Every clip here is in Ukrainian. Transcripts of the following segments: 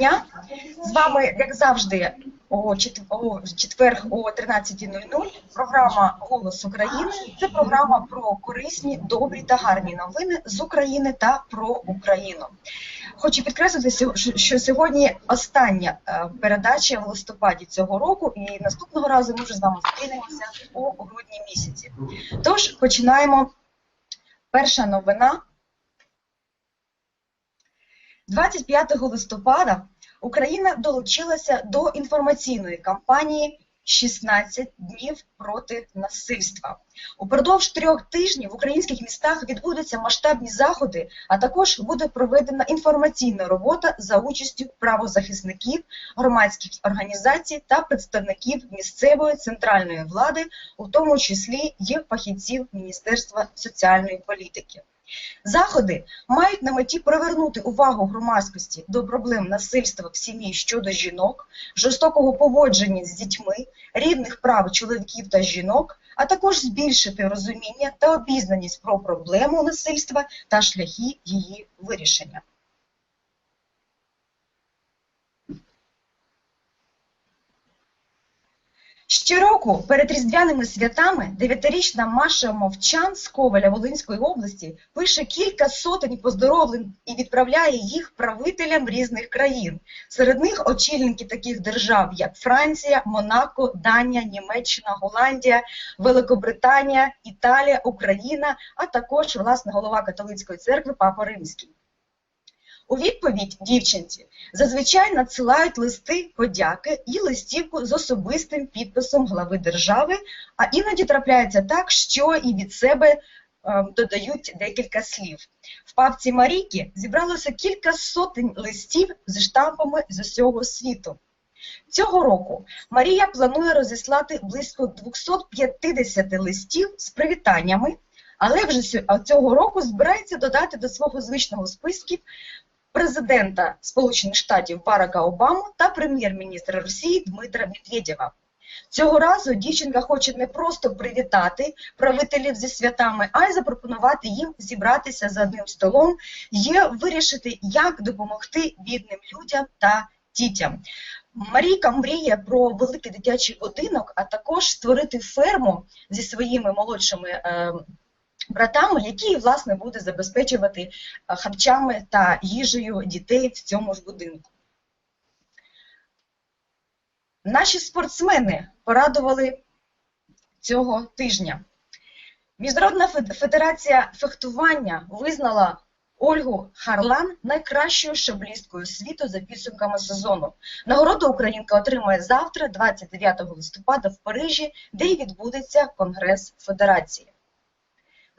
дня. З вами, як завжди, о четвер о 13.00 програма Голос України. Це програма про корисні, добрі та гарні новини з України та про Україну. Хочу підкреслити, що сьогодні остання е, передача в листопаді цього року, і наступного разу ми вже з вами зустрінемося у грудні місяці. Тож починаємо. Перша новина. 25 листопада Україна долучилася до інформаційної кампанії 16 днів проти насильства. Упродовж трьох тижнів в українських містах відбудуться масштабні заходи, а також буде проведена інформаційна робота за участю правозахисників, громадських організацій та представників місцевої центральної влади, у тому числі і фахівців Міністерства соціальної політики. Заходи мають на меті привернути увагу громадськості до проблем насильства в сім'ї щодо жінок, жорстокого поводження з дітьми, рівних прав чоловіків та жінок, а також збільшити розуміння та обізнаність про проблему насильства та шляхи її вирішення. Щороку перед різдвяними святами дев'ятирічна Маша Мовчан з Коваля Волинської області пише кілька сотень поздоровлень і відправляє їх правителям різних країн. Серед них очільники таких держав, як Франція, Монако, Данія, Німеччина, Голландія, Великобританія, Італія, Україна, а також власне голова католицької церкви Папа Римський. У відповідь дівчинці зазвичай надсилають листи подяки і листівку з особистим підписом глави держави, а іноді трапляється так, що і від себе е, додають декілька слів. В папці Марійки зібралося кілька сотень листів з штампами з усього світу. Цього року Марія планує розіслати близько 250 листів з привітаннями, але вже цього року збирається додати до свого звичного списків президента Сполучених Штатів Барака Обаму та прем'єр-міністра Росії Дмитра Медведєва. Цього разу дівчинка хоче не просто привітати правителів зі святами, а й запропонувати їм зібратися за одним столом і вирішити, як допомогти бідним людям та дітям. Марійка мріє про великий дитячий будинок, а також створити ферму зі своїми молодшими е, братами, який власне буде забезпечувати е, харчами та їжею дітей в цьому ж будинку. Наші спортсмени порадували цього тижня. Міжнародна федерація фехтування визнала Ольгу Харлан найкращою шаблісткою світу за підсумками сезону. Нагороду Українка отримає завтра, 29 листопада, в Парижі, де й відбудеться Конгрес Федерації.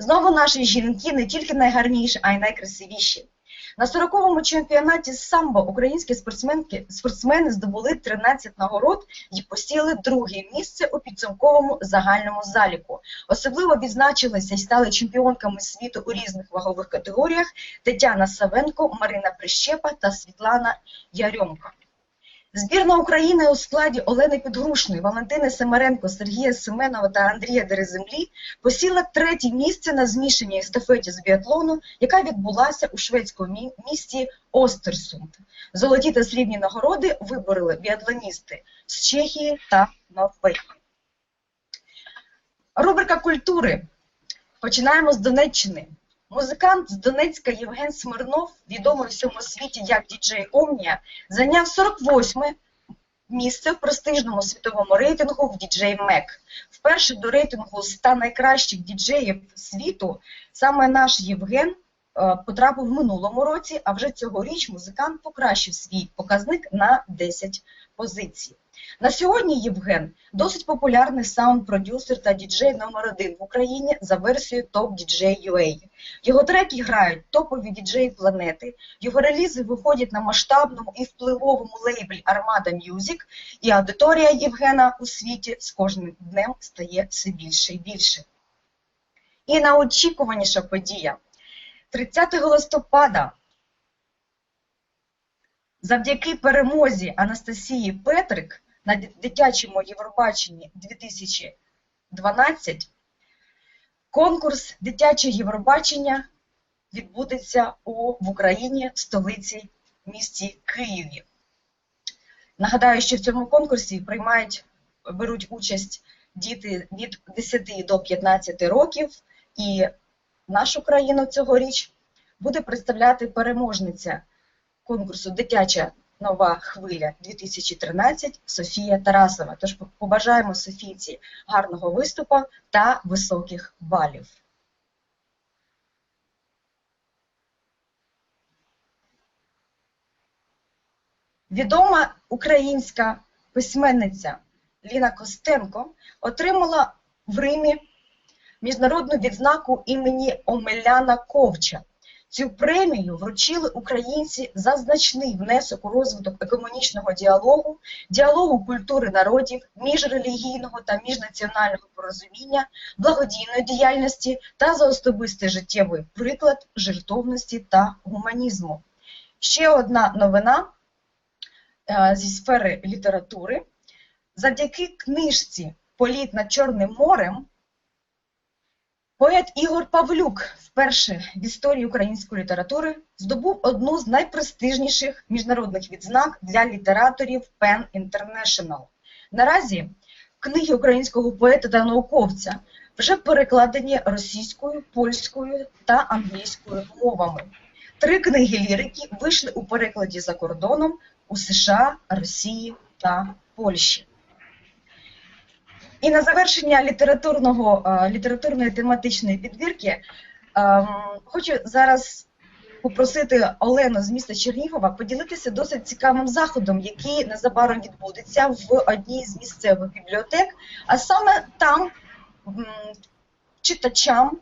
Знову наші жінки не тільки найгарніші, а й найкрасивіші. На 40-му чемпіонаті самбо українські спортсменки, спортсмени здобули 13 нагород і посіли друге місце у підсумковому загальному заліку. Особливо відзначилися і стали чемпіонками світу у різних вагових категоріях Тетяна Савенко, Марина Прищепа та Світлана Ярьомко. Збірна України у складі Олени Підгрушної, Валентини Семеренко, Сергія Семенова та Андрія Дереземлі посіла третє місце на змішаній естафеті з біатлону, яка відбулася у шведському місті Остерсунд. Золоті та срібні нагороди виборили біатлоністи з Чехії та Норвегії. Рубрика культури. Починаємо з Донеччини. Музикант з Донецька Євген Смирнов, відомий у всьому світі як діджей Омнія, зайняв 48-ме місце в престижному світовому рейтингу в діджей Мек. Вперше до рейтингу 100 найкращих діджеїв світу саме наш Євген е, потрапив в минулому році, а вже цьогоріч музикант покращив свій показник на 10 позицій. На сьогодні Євген досить популярний саунд-продюсер та діджей номер один в Україні за версією Top DJ UA. Його треки грають топові діджеї планети, його релізи виходять на масштабному і впливовому лейблі Armada Music, і аудиторія Євгена у світі з кожним днем стає все більше і більше. І найочікуваніша подія 30 листопада. Завдяки перемозі Анастасії Петрик на дитячому Євробаченні 2012 конкурс Дитяче Євробачення відбудеться у, в Україні, столиці місті Києві. Нагадаю, що в цьому конкурсі приймають, беруть участь діти від 10 до 15 років, і нашу країну цьогоріч буде представляти переможниця конкурсу Дитяча нова хвиля 2013 Софія Тарасова. Тож побажаємо Софійці гарного виступу та високих балів. Відома українська письменниця Ліна Костенко отримала в Римі міжнародну відзнаку імені Омеляна Ковча. Цю премію вручили українці за значний внесок у розвиток економічного діалогу, діалогу культури народів, міжрелігійного та міжнаціонального порозуміння, благодійної діяльності та за особистий життєвий приклад жертовності та гуманізму. Ще одна новина е, зі сфери літератури. Завдяки книжці Політ над Чорним морем Поет Ігор Павлюк вперше в історії української літератури здобув одну з найпрестижніших міжнародних відзнак для літераторів Pen International. Наразі книги українського поета та науковця вже перекладені російською, польською та англійською мовами. Три книги лірики вийшли у перекладі за кордоном у США, Росії та Польщі. І на завершення літературного, е, літературної тематичної підбірки ем, хочу зараз попросити Олену з міста Чернігова поділитися досить цікавим заходом, який незабаром відбудеться в одній з місцевих бібліотек, а саме там читачам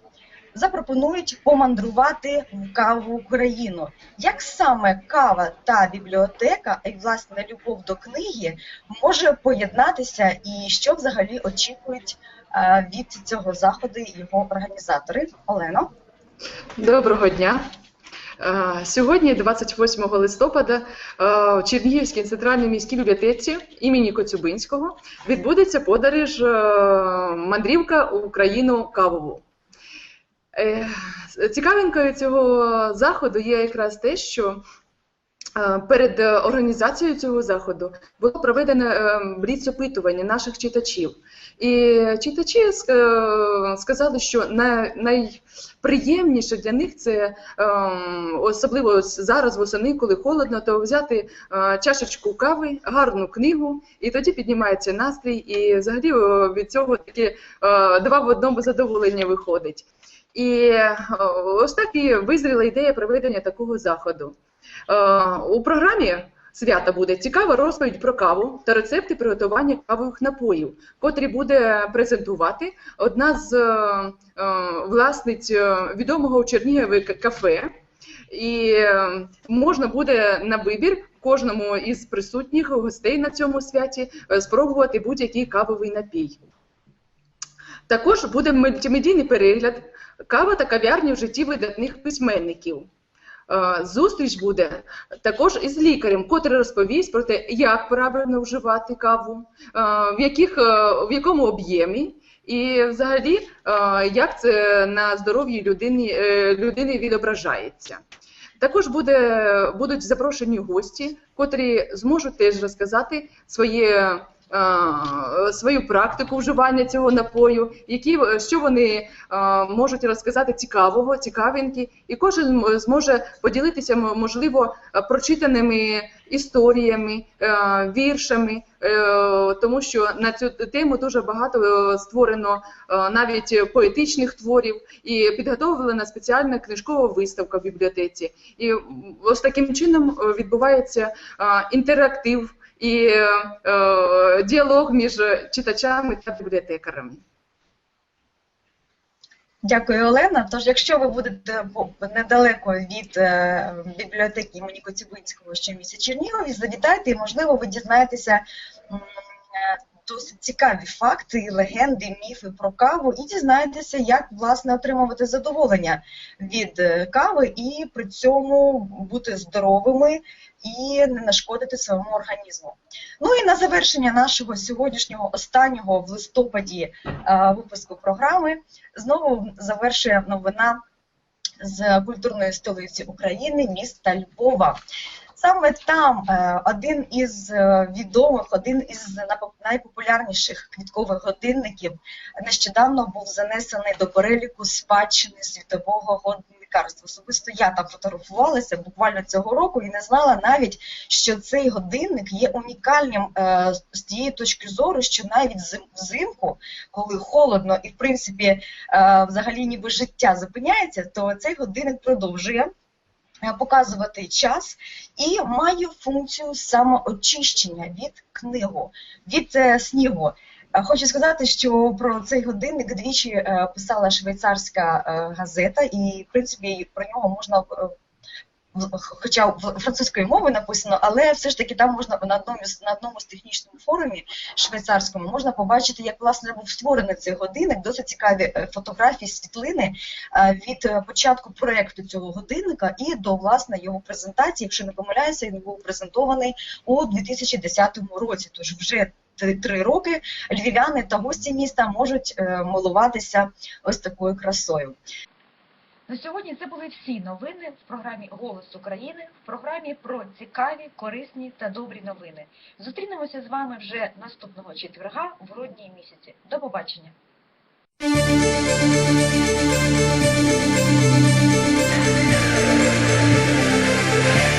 запропонують помандрувати в каву Україну. Як саме кава та бібліотека, і власне любов до книги може поєднатися, і що взагалі очікують е, від цього заходу його організатори? Олено? Доброго дня. Е, сьогодні, 28 листопада, е, в Чернігівській центральній міській бібліотеці імені Коцюбинського відбудеться подорож мандрівка в Україну кавову. Цікавинкою цього заходу є якраз те, що перед організацією цього заходу було проведено е, бліц-опитування наших читачів. І читачі сказали, що найприємніше для них це особливо зараз восени, коли холодно, то взяти чашечку кави, гарну книгу, і тоді піднімається настрій, і взагалі від цього таке два в одному задоволення виходить. І е, ось так і визріла ідея проведення такого заходу. Е, у програмі свята буде цікава розповідь про каву та рецепти приготування кавових напоїв, котрі буде презентувати одна з е, власниць відомого у Чернігові кафе. І можна буде на вибір кожному із присутніх гостей на цьому святі спробувати будь-який кавовий напій. Також буде мультимедійний перегляд Кава та кав'ярні в житті видатних письменників. Е, зустріч буде також із лікарем, котрий розповість про те, як правильно вживати каву, е, в яких, е, в якому об'ємі, і взагалі, як це на здоров'ї людини, людини відображається. Також буде, будуть запрошені гості, котрі зможуть теж розказати своє свою практику вживання цього напою, які що вони можуть розказати цікавого, цікавинки, і кожен зможе поділитися, можливо, прочитаними історіями, віршами, е, тому що на цю тему дуже багато е, створено навіть поетичних творів і підготовлена спеціальна книжкова виставка в бібліотеці. І ось таким чином відбувається інтерактив і е, діалог між читачами та бібліотекарами. Дякую, Олена. Тож, якщо ви будете недалеко від е, бібліотеки імені Коцюбинського, що Чернігові, завітайте і, можливо, ви дізнаєтеся е, досить цікаві факти, легенди, міфи про каву, і дізнаєтеся, як власне отримувати задоволення від е, кави і при цьому бути здоровими і не нашкодити своєму організму. Ну і на завершення нашого сьогоднішнього останнього в листопаді е, випуску програми знову завершує новина з культурної столиці України, міста Львова. Саме там е, один із е, відомих, один із найпопулярніших квіткових годинників нещодавно був занесений до переліку спадщини світового годинникарства. Особисто я там фотографувалася буквально цього року і не знала навіть, що цей годинник є унікальним е, з тієї точки зору, що навіть зим- взимку, коли холодно і в принципі взагалі ніби життя зупиняється, то цей годинник продовжує показувати час і має функцію самоочищення від книгу, від е, снігу. Е, Хочу сказати, що про цей годинник двічі е, писала швейцарська е, газета, і в принципі про нього можна. Хоча в французької мови написано, але все ж таки там можна на одному з на одному з технічному форумі швейцарському можна побачити, як власне був створений цей годинник. Досить цікаві е, фотографії, світлини е, від е, початку проекту цього годинника і до власне його презентації. Якщо не помиляюся, він був презентований у 2010 році. Тож вже три роки львів'яни та гості міста можуть е, милуватися ось такою красою. На сьогодні це були всі новини в програмі Голос України в програмі про цікаві, корисні та добрі новини. Зустрінемося з вами вже наступного четверга в грудні місяці. До побачення. Yeah.